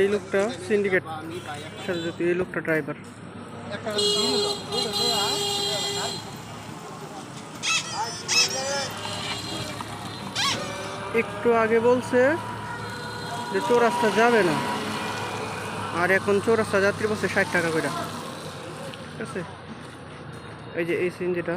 এই লোকটা সিন্ডিকেট যুক্ত, এই লোকটা ড্রাইভার একটু আগে বলছে যে চৌরাস্তা যাবে না। আর এখন চৌরাস্তা যাত্রী বসে ষাট টাকা করে ঠিক আছে? এই যে এই সিন যেটা।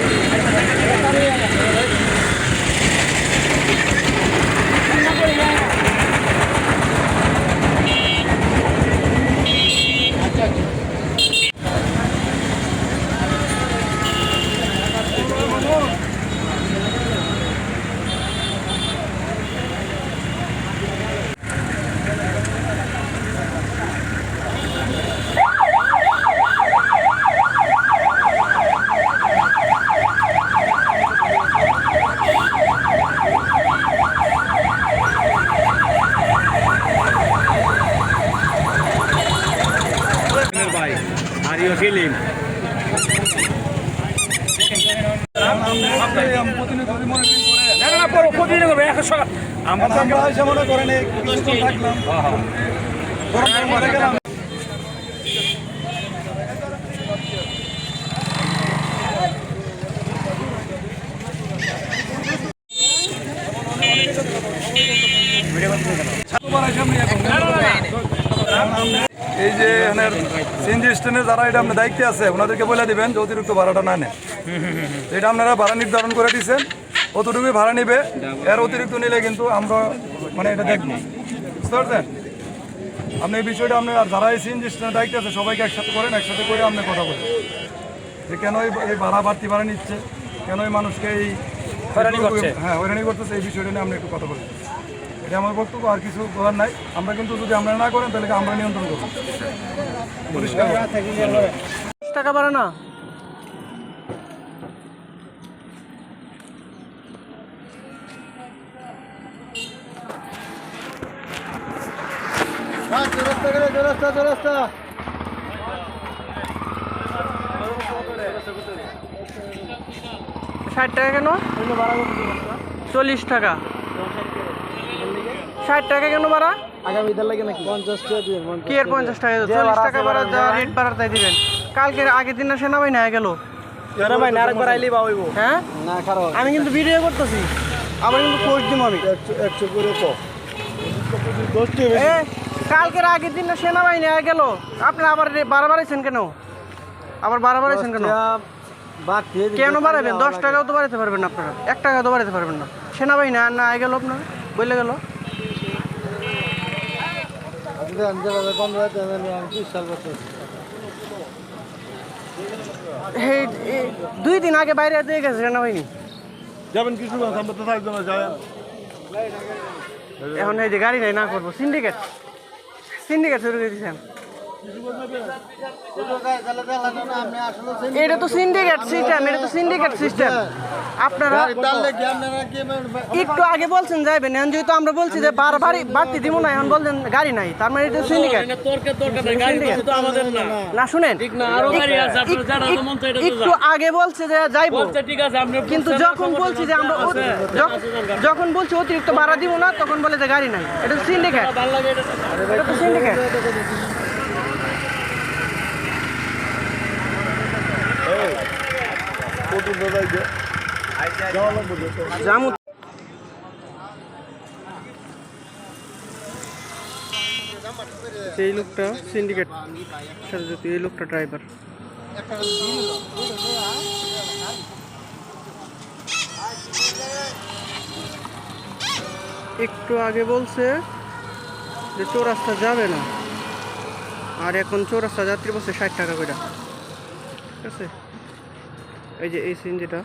ভাই আর ইউ ফিলিং না না পুরো আমরা মনে করেন এই থাকলাম। যে এখানের সিএনজি স্ট্যান্ডে যারা এটা আপনার দায়িত্বে আছে ওনাদেরকে বলে দিবেন যে অতিরিক্ত ভাড়াটা না নেয় এটা আপনারা ভাড়া নির্ধারণ করে দিচ্ছেন অতটুকুই ভাড়া নিবে। এর অতিরিক্ত নিলে কিন্তু আমরা মানে এটা দেখব। বুঝতে পারছেন? আপনি এই বিষয়টা আপনি আর যারা এই সিএনজি স্ট্যান্ডের দায়িত্বে আছে সবাইকে একসাথে করেন একসাথে করে আপনি কথা বলেন। যে কেন এই ভাড়া বাড়তি ভাড়া নিচ্ছে? কেন এই মানুষকে এই। হ্যাঁ হয়রানি করতেছে এই বিষয়টা নিয়ে আমরা একটু কথা বলি এটা আমার বক্তব্য আর কিছু বলার নাই। আমরা কিন্তু যদি আমরা না করেন তাহলে আমরা নিয়ন্ত্রণ করব। পরিষ্কার। টাকা বাড়ে ষাট টাকা কেন? চল্লিশ টাকা। ষাট টাকা কেন বাড়া আগামী লাগে নাকি? পঞ্চাশ টাকা দিবেন কি এর পঞ্চাশ টাকা চল্লিশ টাকা বাড়া যা রেট বাড়া তাই দিবেন। কালকে আগের দিন না সেনাবাহিনী হয়ে গেল। ভাই আরেকবার আইলি বা হইব। হ্যাঁ? না খারাপ আমি কিন্তু ভিডিও করতেছি। আবার কিন্তু পোস্ট দিব আমি। একশো করে তো কালকের আগের দিন সেনাবাহিনী হয়ে গেল। আপনি আবার রে- বাড়া বাড়াইছেন কেন? আবার বাড়া বাড়াইছেন কেন কেন বাড়াবেন? দশ টাকাও তো বাড়াতে পারবেন না আপনারা। এক টাকাও তো বাড়াতে পারবেন না। সেনাবাহিনী আর না গেল আপনার? বলে গেল? দুই দিন আগে বাইরে দিয়ে গেছে সেনাবাহিনী। যাবেন কিছু এখন এই যে গাড়ি নাই না করব। সিন্ডিকেট সিন্ডিকেট শুরু করে এটা তো সিন্ডিকেট সিস্টেম এটা তো সিন্ডিকেট সিস্টেম আপনারা একটু আগে বলছেন যাইবেন এখন যেহেতু আমরা বলছি যে বার বাড়ি বাড়তি দিব না এখন বলছেন গাড়ি নাই তার মানে এটা সিন্ডিকেট না। না শুনেন মন একটু আগে বলছে যে যাইবো। বলছে ঠিক আছে আপনি কিন্তু যখন বলছি যে আমরা যখন- বলছি অতিরিক্ত ভাড়া দিব না তখন বলে যে গাড়ি নাই। এটা সিন্ডিকেট এটা তো সিন্ডিকেট এই লোকটা সিন্ডিকেট সাথে এই লোকটা ড্রাইভার একটু আগে বলছে যে চৌরাস্তা যাবে না। আর এখন চৌরাস্তা যাত্রী বসে ষাট টাকা করে ঠিক আছে? এই যে এই সিন যেটা।